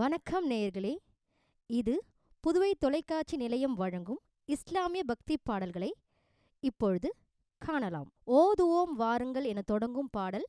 வணக்கம் நேயர்களே. இது புதுவை தொலைக்காட்சி நிலையம் வழங்கும் இஸ்லாமிய பக்தி பாடல்களை இப்பொழுது காணலாம். ஓதுவோம் வாருங்கள் என தொடங்கும் பாடல்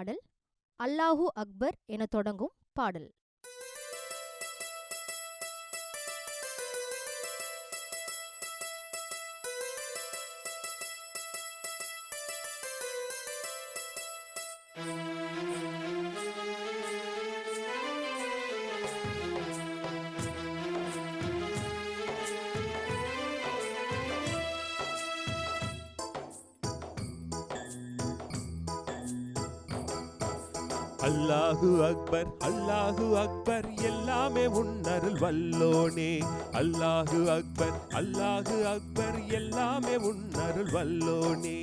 பாடல் அல்லாஹு அக்பர் என தொடங்கும் பாடல். அல்லாஹு அக்பர் அல்லாஹு அக்பர் எல்லாமே உன்னருள் வல்லோனே. அல்லாஹு அக்பர் அல்லாஹு அக்பர் எல்லாமே உன்னருள் வல்லோனே.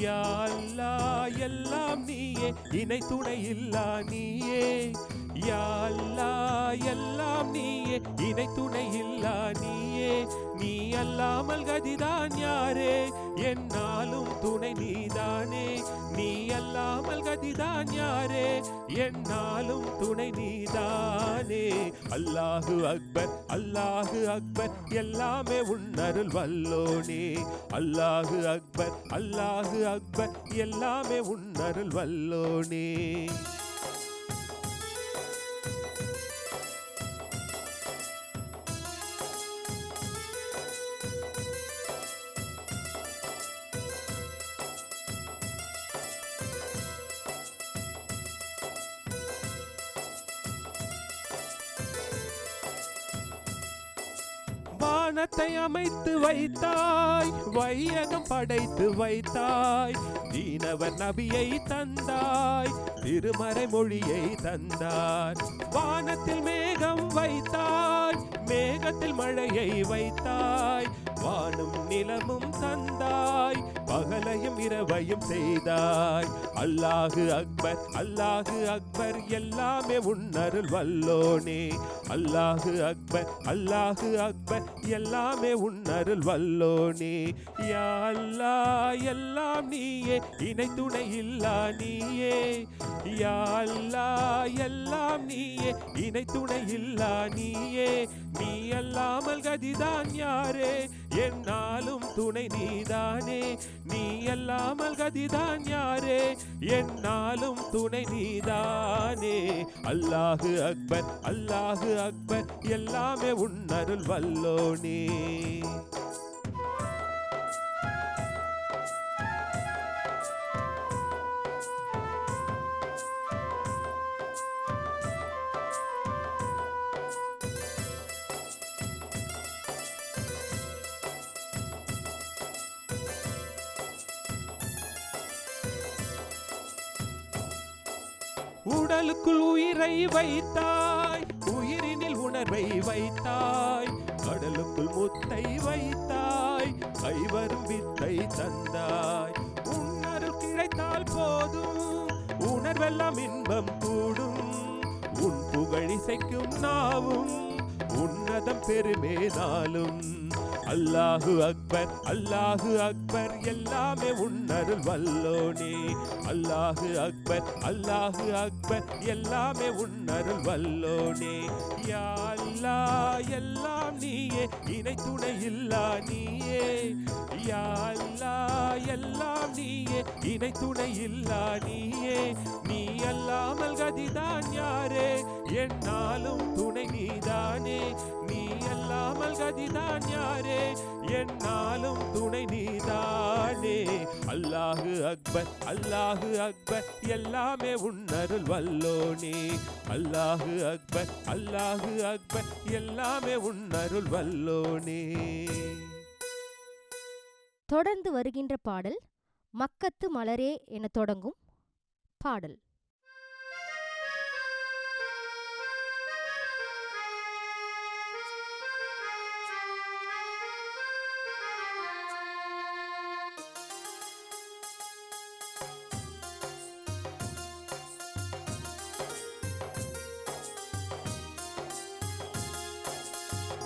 யா அல்லா எல்லாம் நீயே இணை துணை இல்லா நீயே. யா எல்லாம் நீயே இணை துணை இல்லா நீயே. நீ அல்லாமல் கதிதான் யாரே. என்னாலும் துணை நீதானே. நீ அல்லாமல் கதிதான் யாரே. என்னாலும் துணை நீதானே. அல்லாஹு அக்பர் அல்லாஹு அக்பர் எல்லாமே உன்னருள் வல்லோனே. அல்லாஹு அக்பர் அல்லாஹு அக்பர் எல்லாமே உன்னருள் வல்லோனே. வானத்தை அமைத்து வைத்தாய் வையகம் படைத்து வைத்தாய் தீனவர் நபியை தந்தாய் திருமறை மொழியை தந்தார். வானத்தில் மேகம் வைத்தாய் மேகத்தில் மழையை வைத்தாய் வானும் நிலமும் தந்தாய் பகலையும் இரவையும் செய்தாய். அல்லாஹு அக்பர் அல்லாஹு அக்பர் எல்லாமே உன்னருள் வல்லோனே. அல்லாஹு அக்பர் அல்லாஹு அக்பர் எல்லாமே உன்னருள் வல்லோனே. யா அல்லாஹ் எல்லாம் நீயே இணை துணை இல்லா நீயே. யா அல்லாஹ் எல்லாம் நீயே இணை துணை இல்லா நீயே. நீ அல்லாமல் கதிதான் யாரே என்னாலும் துணை நீதானே. நீ அல்லாமல் கதிதான் யாரே? என்னாலும் துணை நீதானே. அல்லாஹு அக்பர் அல்லாஹு அக்பர் எல்லாமே உன்னருள் வல்லோனே. உடலுக்குள் உயிரை வைத்தாய் உயிரினில் உணர்வை வைத்தாய் கடலுக்குள் முத்தை வைத்தாய் கைவரும் வித்தை தந்தாய். உன்னருள் கிடைத்தால் போதும் உணர்வெல்லாம் இன்பம் கூடும். உன் புகழிசைக்கும் நாவும் உன்னதம் பெருமே நாளும். அல்லாஹு அக்பர் அல்லாஹு அக்பர் எல்லாமே உன்னருள் வல்லோனே. அல்லாஹு அக்பர். அக்பர் அல்லாஹு அக்பர் எல்லாமே உன்னருள் வல்லோனே. யாழ்லா எல்லாம் நீயே இணை துணை இல்லா நீயே. யாழ்லா எல்லாம் நீயே இணை துணை இல்லா நீயே. நீ அல்லாமல் கதிதான் யாரே என்னாலும் துணை நீதானே. அல்லாமல் கதிதான் யாரே? என்னாலும் துணை நீதானே. அல்லாஹு அக்பர் அல்லாஹு அக்பர் எல்லாமே உன்னருள் வல்லோனே. அல்லாஹு அக்பர் அல்லாஹு அக்பர் எல்லாமே உன்னருள் வல்லோனே. தொடர்ந்து வருகின்ற பாடல் மக்கத்து மலரே என தொடங்கும் பாடல்.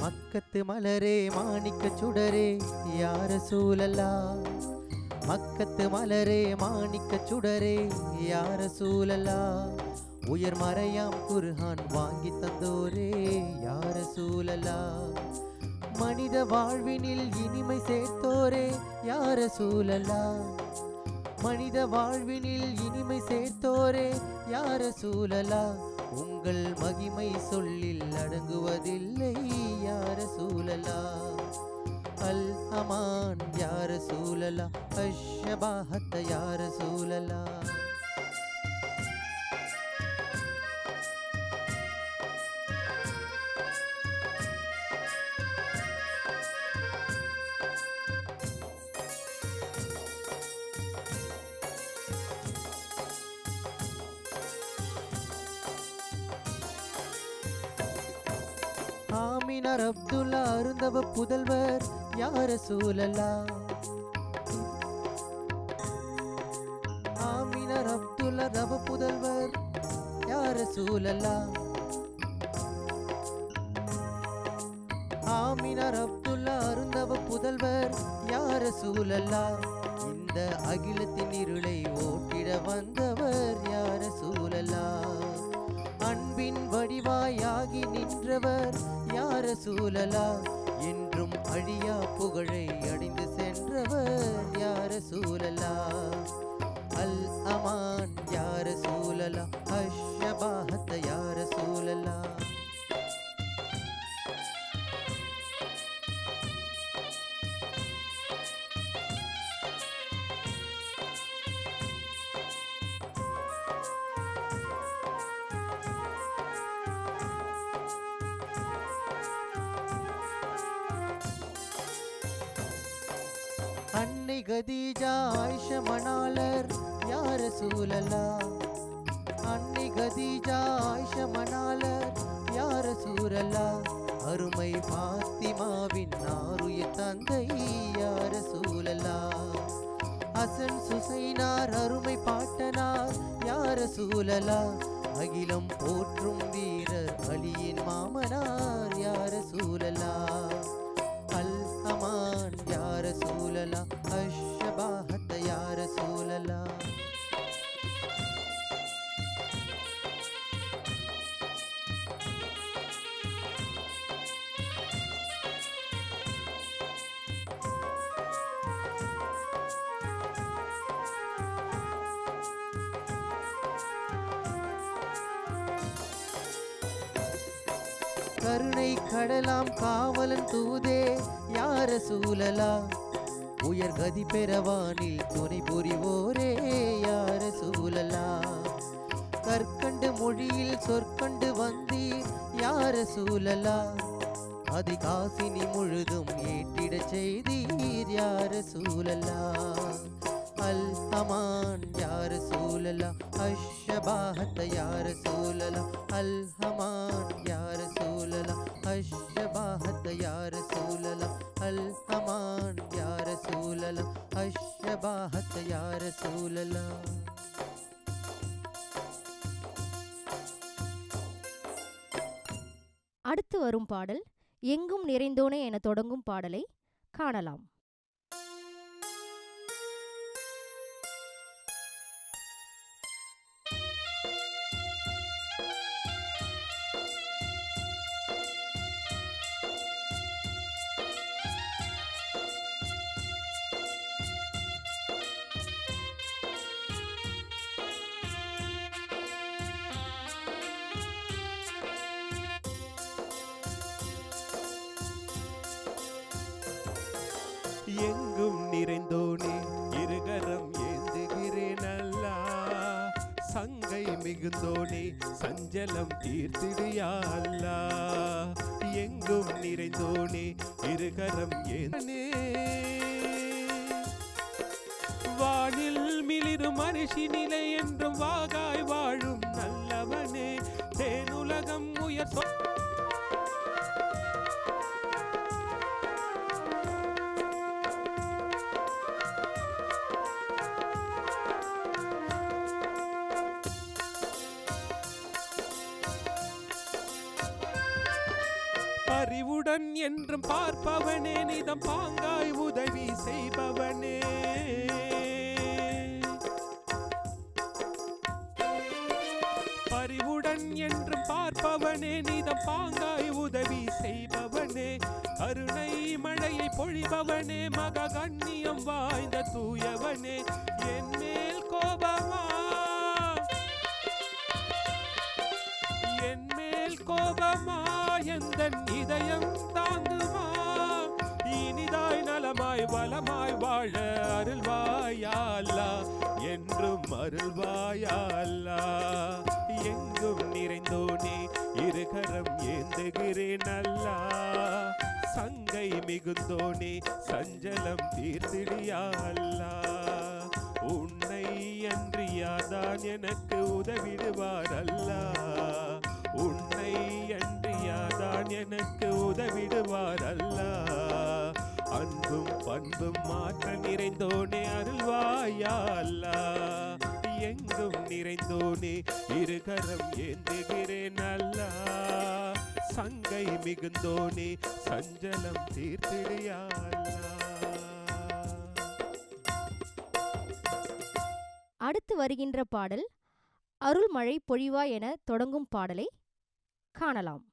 மக்கத்து மலரே மாணிக்க சுடரே யார சூழலா மக்கத்து மலரே மாணிக்க சுடரே யார சூழலா உயர் மறையாம் குர்ஹான் வாங்கி தந்தோரே யார சூழலா மனித வாழ்வினில் இனிமை சேர்த்தோரே யார சூழலா மனித வாழ்வினில் இனிமை சேர்த்தோரே யார சூழலா உங்கள் மகிமை சொல்லில் அடங்குவதில்லை. யார சூழலா? அல் அமான் யார சூழலா? அஷ்ஷபாஹத்த யார சூழலா? யார ஆமினர் அப்துல்ல அப்துல்லா ரவ புதல்வர் யார சூழலா ஆமினார் அப்துல்லா அருந்தவ புதல்வர் யார சூழலா இந்த அகிலத்தின் இருளை ஓட்டிட வந்தவர் யார சூழலா அன்பின் வடிவாயாகி நின்றவர் யார சூழலா அழியா புகழை அடைந்து சென்றவர் யார சூழலா? அல் அமான் யார சூழலா? அஷ்ஷபாஹத்த யார சூழலா? பாத்திமாவின் ஆருய தந்தை யார சூழலா அசன் சுசைனார் அருமை பாட்டனார் யார சூழலா அகிலம் போற்றும் வீரர் அலியின் மாமனார் யார சூழலா அல் அமான் யார சூழலா அஷ்ஷபாஹத்த கடலாம் காவலன் தூதே யார சூழலா? உயர் கதி பெறவானில் துணை புரிவோரே யார சூழலா? கற்கண்டு மொழியில் சொற்கண்டு வந்தீர் யார சூழலா? அதிகாசினி முழுதும் ஏற்றிட செய்தீர் யார சூழலா? அல் ஹமான் யார சூழலா? அஷ்ஷபாஹத்த யார சூழலா? அல் ஹமான் யார் சூழலா அஷ்ஷபாஹத்த யார சூழலா அல் ஹமான் யார சூழலா அஷ்ஷபாஹத்த யார சூழலா அடுத்து வரும் பாடல் எங்கும் நிறைந்தோனே என தொடங்கும் பாடலை காணலாம். எங்கும் நிறைந்தோனே இருகரம் ஏந்துகிறேன் அல்லா சங்கை மிகுந்தோனே சஞ்சலம் தீர்த்திடியா அல்லா எங்கும் நிறைந்தோனே இருகரம் ஏந்தனே. வானில் மிளிரும் மனுஷி நிலை என்றும் வாகாய் அறிவுடன் என்றும் பார்ப்பவனே நிதம் பாங்காய் உதவி செய்பவனே. அறிவுடன் என்றும் பார்ப்பவனே நிதம் பாங்காய் உதவி செய்பவனே. கருணை மழையை பொழிபவனே மக கண்ணியம் வாய்ந்த தூயவன். இதயம் தாங்குமா? இனிதாய் நலமாய் வளமாய் வாழ அருள்வாயாலா என்றும் அருள்வாயாலா எங்கும் நிறைந்தோனே இருகரம் ஏந்துகிறேன் அல்லா சங்கை மிகுந்தோனே சஞ்சலம் தீர்த்திடியா உன்னை அன்றி யார்தான் எனக்கு உதவிடுவார் அல்லா உன்னை எனக்கு உதவிடுவார் அல்லா அன்பும் பண்பும் மாற்றம் நிறைந்தோனே அருள்வாயா அல்லா எங்கும் நிறைந்தோனே இருகரம் ஏந்துகிறேன் அல்லா சங்கை மிகுந்தோனே சஞ்சலம் தீர்த்திடியா அடுத்து வருகின்ற பாடல் அருள்மழை பொழிவா என தொடங்கும் பாடலை காணலாம்.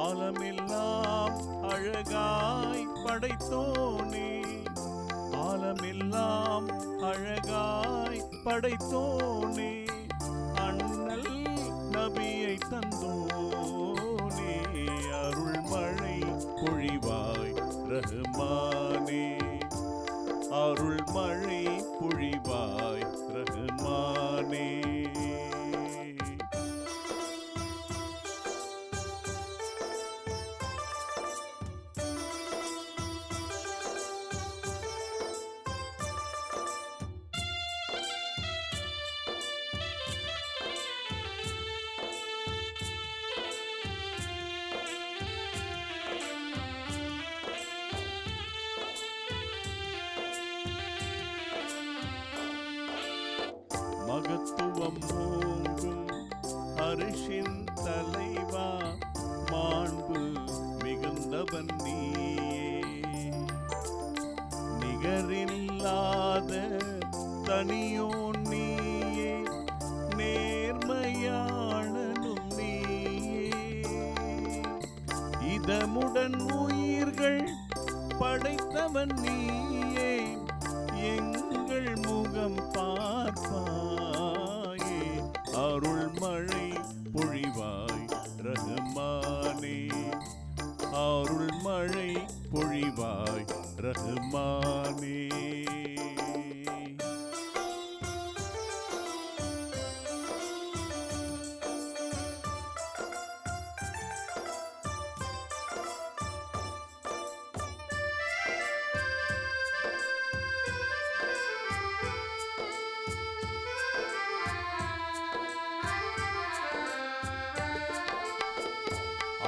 ஆலமெல்லாம் அழகாய் படைத்தோனே. ஆலமெல்லாம் அழகாய் படைத்தோனே. அண்ணல் நபியை தந்தோனே. அருள்மழை பொழிவாய் ரஹ்மானே. அருள்மழை பொழிவாய் மகத்துவம் ஓங்கும் அரிஷின் தலைவா மாண்பு மிகுந்தவன் நீயே. நிகரில்லாத தனியோன் நீயே நேர்மையாளனும் நீயே. இதமுடன் உயிர்கள் படைத்தவன் நீ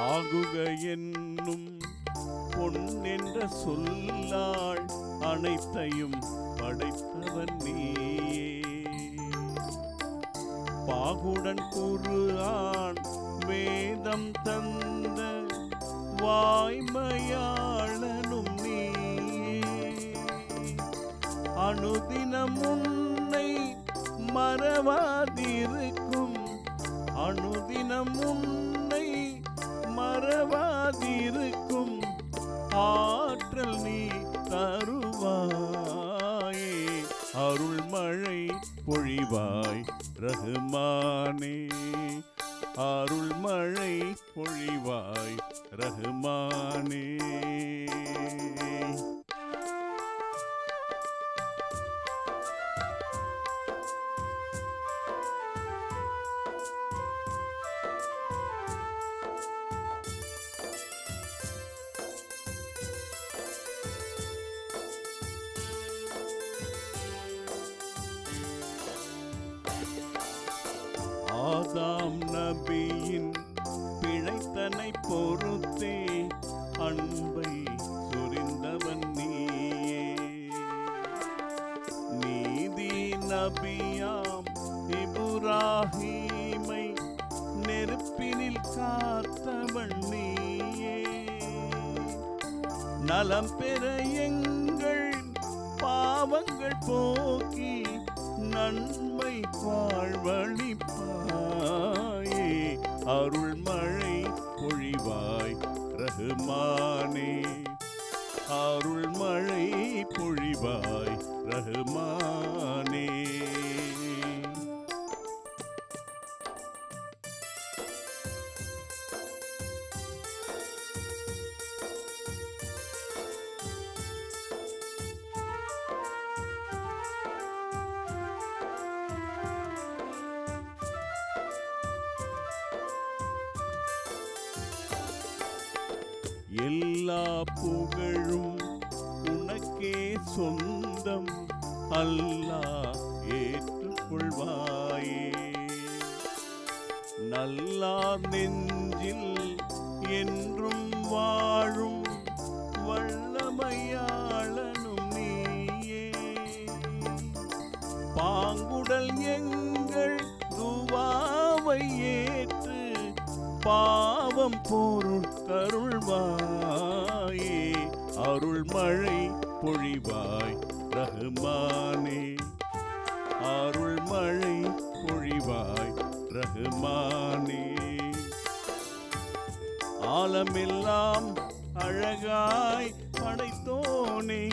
ஆகுக என்னும் பொன்னென்ற சொல்லாள் அனைத்தையும் படைத்தவன் நீயே. பாகுடன் குரு வேதம் தந்த வாய்மையாளனும் நீயே. அனுதினம் உன்னை மறவாதிருக்கும் அனுதினம் உன்னை மறவாதிருக்கும் ஆற்றல் நீ தருவாயே. அருள் மழை பொழிவாய் ரகுமானே. அருள் மழை பொழிவாய் ரகுமானே. நபியாம் இபுராஹீமை நெருப்பினில் காத்தவன் நீயே. நலம் பெற எங்கள் பாவங்கள் போக்கி நன்மை வாழ்வழிப்பாயே அருள் மழை பொழிவாய் ரகுமா எல்லா புகழும் உனக்கே சொந்தம் அல்லா ஏற்றுக்கொள்வாயே. நல்லார் நெஞ்சில் என்றும் வாழும் வல்லமையாளனும் நீயே. பாங்குடல் எங்கள் துவாவை ஏற்று பாவம் பொருள் அருள் அருள்மழை பொழிவாய் ரகுமானே. அருள்மழை பொழிவாய் ரகுமானே. ஆலமெல்லாம் அழகாய் படைத்தோனே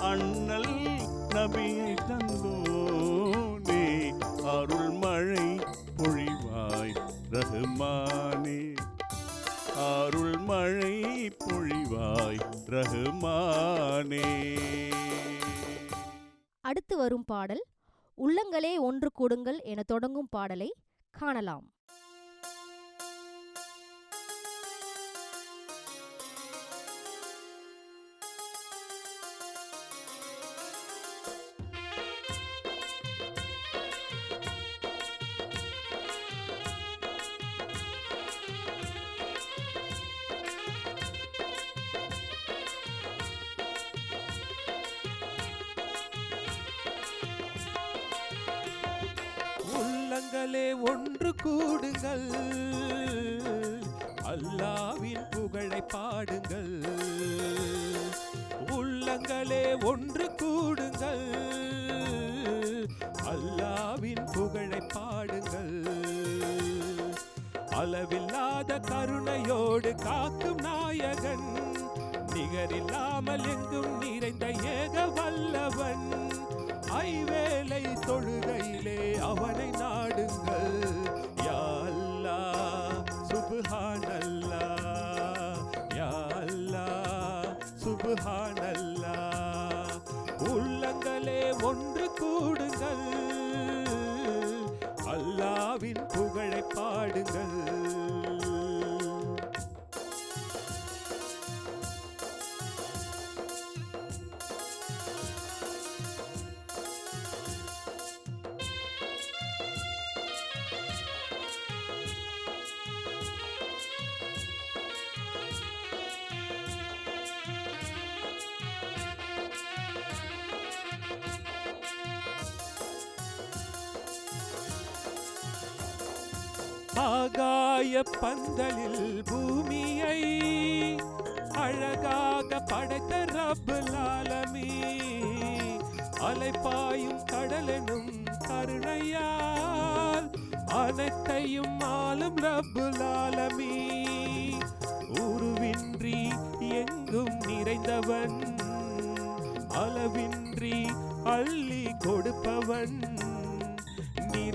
அண்ணல் நபியை தந்தோனே அருள்மழை பொழிவாய் ரகுமானே. அருள் மழை பொழிவாய் ரகுமானே. அடுத்து வரும் பாடல் உள்ளங்களே ஒன்று கூடுங்கள் என தொடங்கும் பாடலை காணலாம். மக்களே ஒன்று கூடுங்கள். அல்லாவின் புகழை பாடுங்கள். உள்ளங்களே ஒன்று கூடுங்கள். அல்லாவின் புகழை பாடுங்கள். அளவில்லாத கருணையோடு காக்கும் நாயகன் நிகரில்லாமல் எங்கும் நிறைந்த ஏக வல்லவன். ஐவேளை தொழு அல்லாவின் ஆகாய பந்தலில் பூமியை அழகாக படைத்த ரப்புல் அலைப்பாயும் கடலெனும் கருணையால் அனைத்தையும் ஆளும் ரப்புல் உருவின்றி எங்கும் நிறைந்தவன் அளவின்றி அள்ளி கொடுப்பவன்.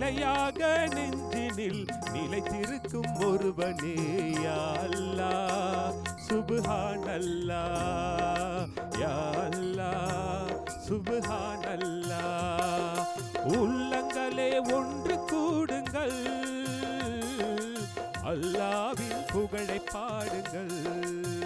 நிலையாக நெஞ்சினில் நிலைத்திருக்கும் ஒருவனே அல்லா அல்லாஹ் சுப்ஹானல்லாஹ் யா அல்லாஹ் சுப்ஹானல்லாஹ் உள்ளங்களே ஒன்று கூடுங்கள் அல்லாவின் புகழை பாடுங்கள்.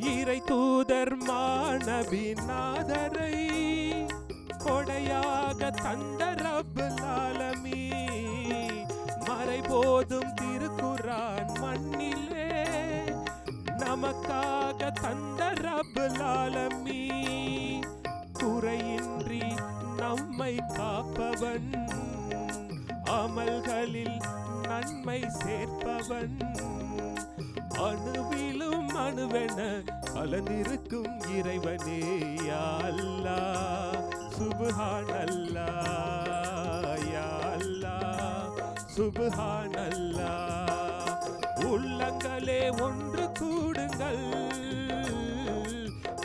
இறை தூதர் மாணவிநாதரை கொடையாக தந்த ரப்புல் ஆலமீ. மறைபோதும் திருக்குறான் மண்ணிலே நமக்காக தந்த ரப்புல் குறையின்றி நம்மை காப்பவன் அமல்களில் நன்மை சேர்ப்பவன். அணுவிலும் அணுவென அலந்திருக்கும் இறைவனே அல்லா. சுபஹான் அல்லா அல்லா. சுபஹான் அல்லா உள்ளங்களே ஒன்று கூடுங்கள்.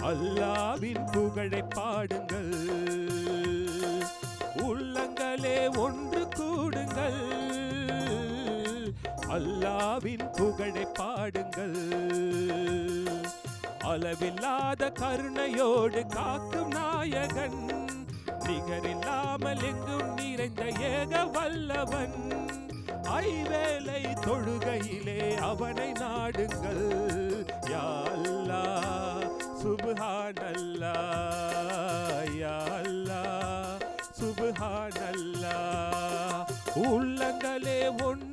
அல்லாவின் புகழை பாடுங்கள். உள்ளங்களே ஒன்று கூடுங்கள். அல்லாவின் புகழை பாடுங்கள். அளவில்லாத கருணையோடு காக்கும் நாயகன் நிகரில்லாமல் எங்கும் நிறைந்த ஏக வல்லவன். ஐவேளை தொழுகையிலே அவனை நாடுங்கள். யா சுபஹானல்லா சுப்ஹானல்லாஹ் சுபஹானல்லா. உள்ளங்களே ஒன்று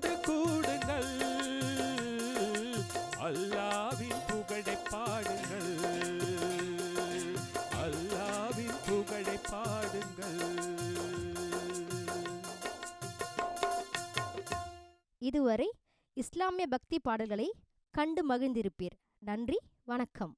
இதுவரை இஸ்லாமிய பக்தி பாடல்களை கண்டு மகிழ்ந்திருப்பீர். நன்றி வணக்கம்.